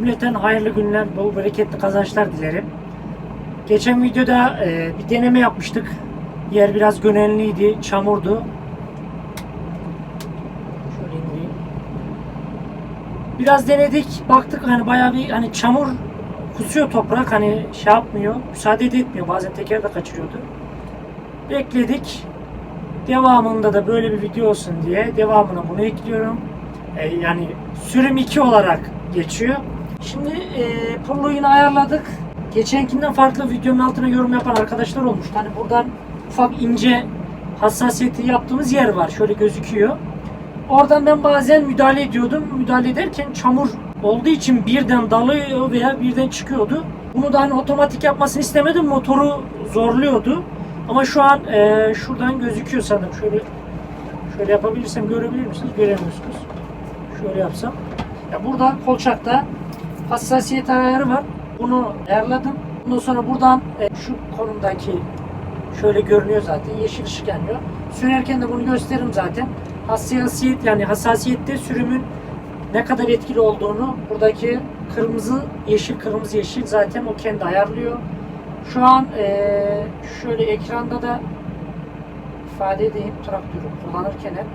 cümleten hayırlı günler, bol bereketli kazançlar dilerim. Geçen videoda e, bir deneme yapmıştık. Yer biraz gönenliydi, çamurdu. Şöyle indireyim. Biraz denedik, baktık hani bayağı bir hani çamur kusuyor toprak hani şey yapmıyor, müsaade de etmiyor. Bazen teker de kaçırıyordu. Bekledik. Devamında da böyle bir video olsun diye devamına bunu ekliyorum. E, yani sürüm 2 olarak geçiyor. Şimdi e, pulluğu yine ayarladık. Geçenkinden farklı videonun altına yorum yapan arkadaşlar olmuştu. Hani buradan ufak ince hassasiyeti yaptığımız yer var. Şöyle gözüküyor. Oradan ben bazen müdahale ediyordum. Müdahale ederken çamur olduğu için birden dalıyor veya birden çıkıyordu. Bunu da hani otomatik yapmasını istemedim. Motoru zorluyordu. Ama şu an e, şuradan gözüküyor sanırım. Şöyle şöyle yapabilirsem görebilir misiniz? Göremiyorsunuz. Şöyle yapsam. Ya burada kolçakta hassasiyet ayarı var. Bunu ayarladım. Ondan sonra buradan e, şu konumdaki şöyle görünüyor zaten. Yeşil ışık yanıyor. Sürerken de bunu gösteririm zaten. Hassasiyet yani hassasiyette sürümün ne kadar etkili olduğunu buradaki kırmızı yeşil kırmızı yeşil zaten o kendi ayarlıyor. Şu an eee, şöyle ekranda da ifade edeyim traktörü kullanırken hep.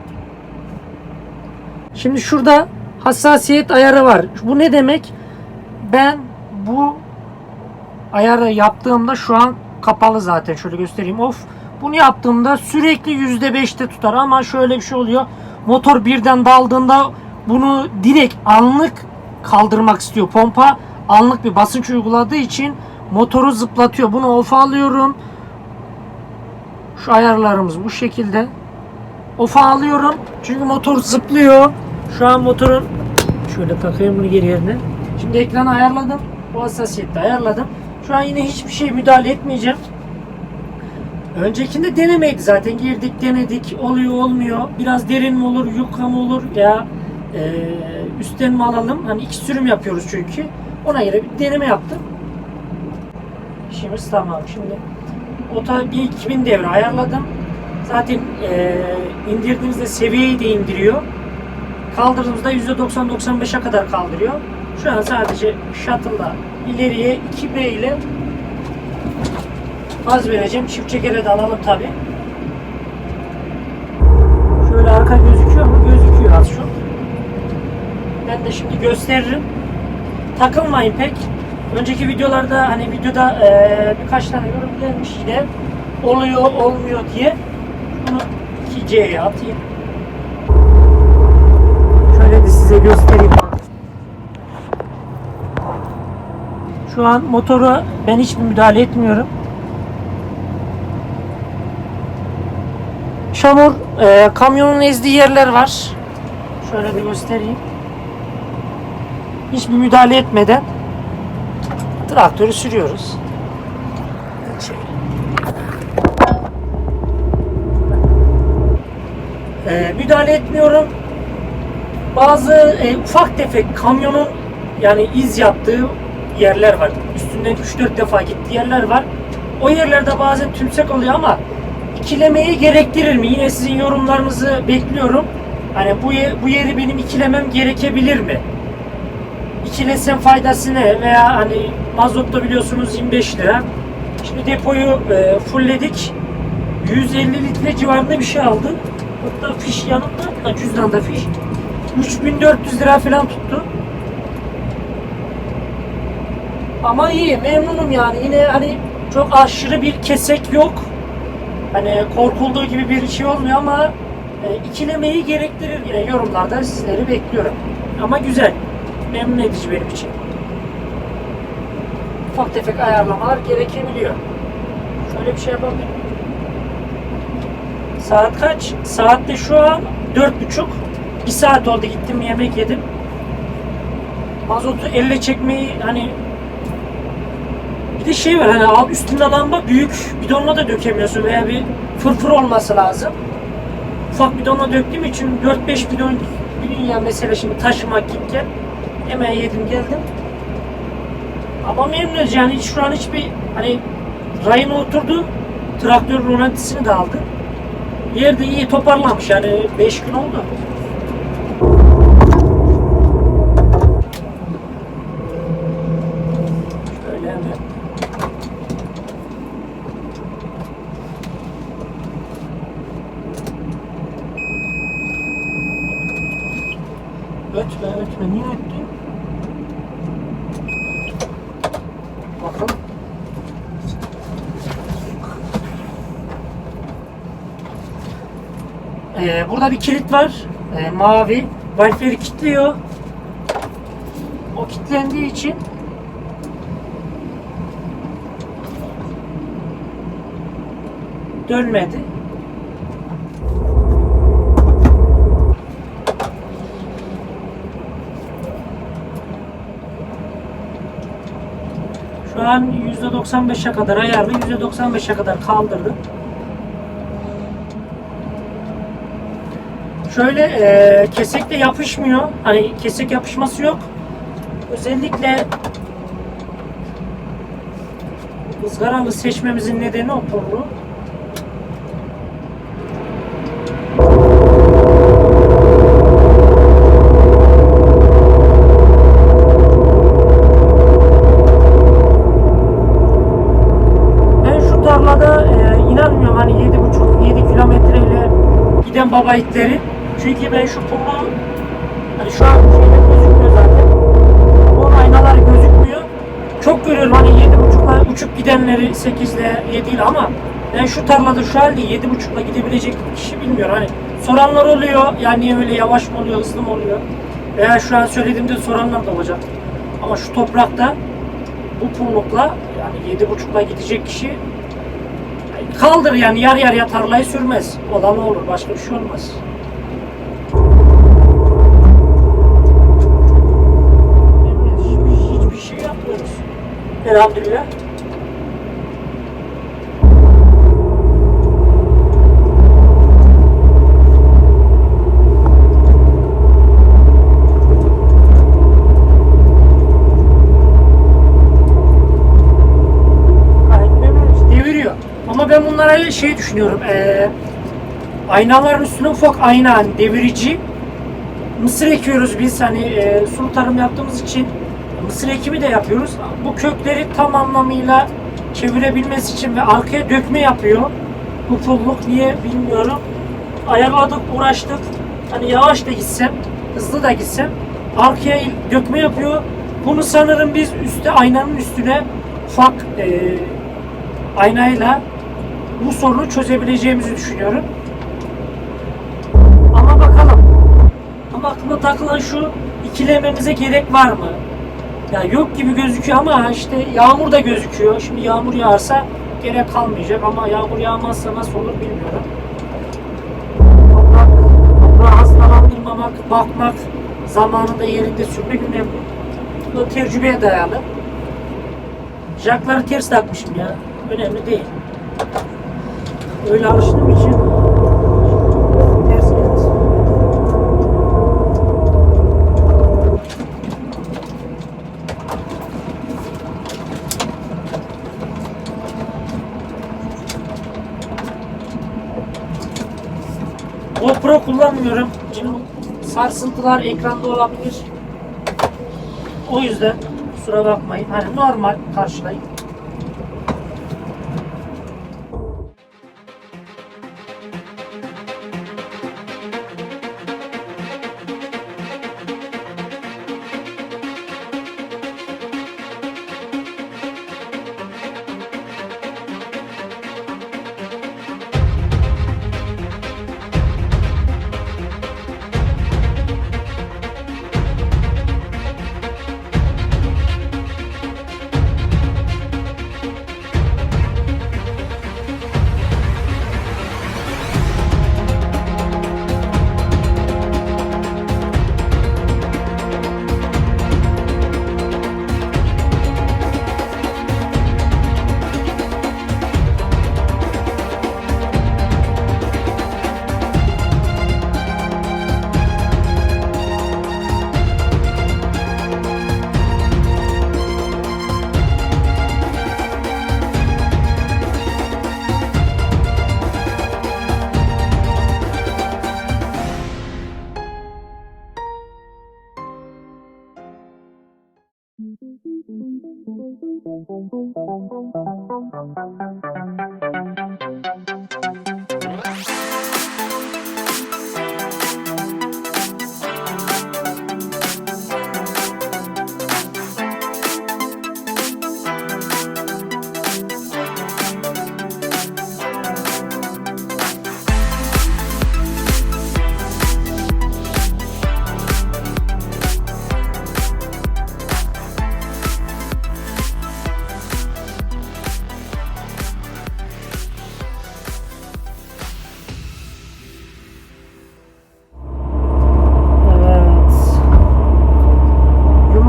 Şimdi şurada hassasiyet ayarı var. Bu ne demek? Ben bu ayarı yaptığımda şu an kapalı zaten. Şöyle göstereyim. Off. Bunu yaptığımda sürekli %5'te tutar ama şöyle bir şey oluyor. Motor birden daldığında bunu direkt anlık kaldırmak istiyor. Pompa anlık bir basınç uyguladığı için motoru zıplatıyor. Bunu off'a alıyorum. Şu ayarlarımız bu şekilde. Off'a alıyorum. Çünkü motor zıplıyor. Şu an motorun şöyle takayım bunu geri yerine. Şimdi ekranı ayarladım. Bu hassasiyette ayarladım. Şu an yine hiçbir şey müdahale etmeyeceğim. Öncekinde denemeydi zaten. Girdik denedik. Oluyor olmuyor. Biraz derin mi olur, yukka mı olur ya e, üstten mi alalım? Hani iki sürüm yapıyoruz çünkü. Ona göre bir deneme yaptım. İşimiz tamam. Şimdi ota bir 2000 devre ayarladım. Zaten e, indirdiğimizde seviyeyi de indiriyor. Kaldırdığımızda %90-95'e kadar kaldırıyor. Şu an sadece shuttle'la ileriye 2B ile gaz vereceğim. Çift çekere de alalım tabi. Şöyle arka gözüküyor mu? Gözüküyor az çok. Ben de şimdi gösteririm. Takılmayın pek. Önceki videolarda hani videoda eee, birkaç tane yorum gelmiş yine oluyor olmuyor diye bunu 2C'ye atayım. Şöyle de size göstereyim. Şu an motoru ben hiçbir müdahale etmiyorum. Çamur, e, kamyonun ezdiği yerler var. Şöyle bir göstereyim. Hiçbir müdahale etmeden traktörü sürüyoruz. Şöyle. E, müdahale etmiyorum. Bazı e, ufak tefek kamyonun yani iz yaptığı yerler var. Üstünden 3-4 defa gittiği yerler var. O yerlerde bazen tümsek oluyor ama ikilemeyi gerektirir mi? Yine sizin yorumlarınızı bekliyorum. Hani bu, bu yeri benim ikilemem gerekebilir mi? İkilesem faydası ne? Veya hani mazotta biliyorsunuz 25 lira. Şimdi depoyu e, fullledik. 150 litre civarında bir şey aldı. Hatta fiş yanımda, cüzdanda fiş. 3400 lira falan tuttu. Ama iyi, memnunum yani. Yine hani çok aşırı bir kesek yok. Hani korkulduğu gibi bir şey olmuyor ama e, ikilemeyi gerektirir yine yorumlarda sizleri bekliyorum. Ama güzel, memnun edici benim için. Ufak tefek ayarlamalar gerekebiliyor. Şöyle bir şey yapabilirim. Saat kaç? Saatte şu an dört buçuk. Bir saat oldu gittim yemek yedim. Mazotu elle çekmeyi hani bir de şey var hani alt üstünde lamba büyük bidonla da dökemiyorsun veya bir fırfır olması lazım. Ufak bidonla döktüğüm için 4-5 bidon bir gün ya mesela şimdi taşımak git. Hemen yedim geldim. Ama memnunuz yani hiç şu an hiçbir hani rayına oturdu. Traktör rolantisini de aldı. Yerde iyi toparlamış yani 5 gün oldu. ötme. Niye öttü? Bakalım. Ee, burada bir kilit var. Ee, mavi. Valfleri kilitliyor. O kilitlendiği için dönmedi. Şu an %95'e kadar ayarlı, %95'e kadar kaldırdım. Şöyle e, kesekle yapışmıyor. Hani kesek yapışması yok. Özellikle ızgaralı seçmemizin nedeni o porlu. Ben şu tarlada e, inanmıyorum hani 7,5-7 kilometreyle giden baba itleri. Çünkü ben şu pulu hani şu an şeyde gözükmüyor zaten. O aynalar gözükmüyor. Çok görüyorum hani 7,5'la uçup gidenleri 8'le 7 ile ama ben şu tarlada şu halde 7,5'la gidebilecek kişi bilmiyorum. Hani soranlar oluyor. Yani niye öyle yavaş mı oluyor, hızlı mı oluyor? Veya şu an söylediğimde soranlar da olacak. Ama şu toprakta bu pullukla yani 7,5'la gidecek kişi kaldır yani yar yarıya tarlayı sürmez. Olan olur. Başka bir şey olmaz. Hiçbir, hiçbir şey yapmıyoruz. Elhamdülillah. Ama ben bunlara şey düşünüyorum. eee aynaların üstüne ufak ayna hani devirici. Mısır ekiyoruz biz hani eee sulu tarım yaptığımız için mısır ekimi de yapıyoruz. Bu kökleri tam anlamıyla çevirebilmesi için ve arkaya dökme yapıyor. Bu pulluk niye bilmiyorum. Ayarladık, uğraştık. Hani yavaş da gitsem, hızlı da gitsem arkaya dökme yapıyor. Bunu sanırım biz üstte aynanın üstüne ufak eee aynayla bu sorunu çözebileceğimizi düşünüyorum. Ama bakalım. Ama aklıma takılan şu ikilememize gerek var mı? Ya yok gibi gözüküyor ama işte yağmur da gözüküyor. Şimdi yağmur yağarsa gerek kalmayacak ama yağmur yağmazsa nasıl olur bilmiyorum. Toprağı hastalandırmamak, bakmak, zamanında yerinde sürmek önemli. Bu tecrübeye dayalı. Jackları ters takmışım ya. Önemli değil. Öyle alıştığım için ters geldi. Kullanmıyorum. Şimdi sarsıntılar ekranda olabilir. O yüzden kusura bakmayın. Hani normal karşılayın. Thank you.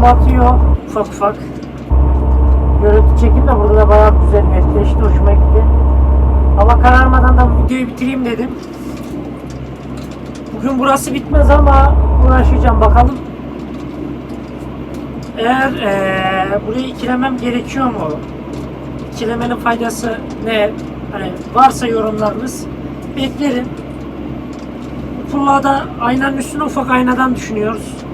Batıyor ufak ufak. Görüntü çekim de burada da bayağı güzel netleşti. Hoşuma gitti. Hava kararmadan da videoyu bitireyim dedim. Bugün burası bitmez ama uğraşacağım bakalım. Eğer eee burayı ikilemem gerekiyor mu? İkilemenin faydası ne? Hani varsa yorumlarınız beklerim. Pulla'da aynanın üstüne ufak aynadan düşünüyoruz.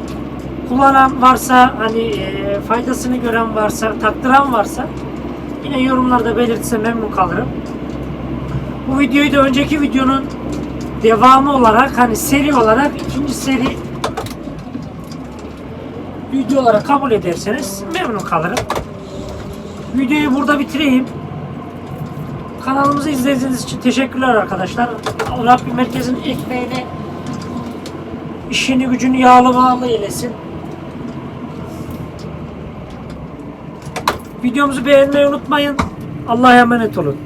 Kullanan varsa hani eee, faydasını gören varsa, taktıran varsa yine yorumlarda belirtse memnun kalırım. Bu videoyu da önceki videonun devamı olarak hani seri olarak ikinci seri video olarak kabul ederseniz memnun kalırım. Videoyu burada bitireyim. Kanalımızı izlediğiniz için teşekkürler arkadaşlar. Rabbim herkesin ekmeğini işini gücünü yağlı bağlı eylesin. Videomuzu beğenmeyi unutmayın. Allah'a emanet olun.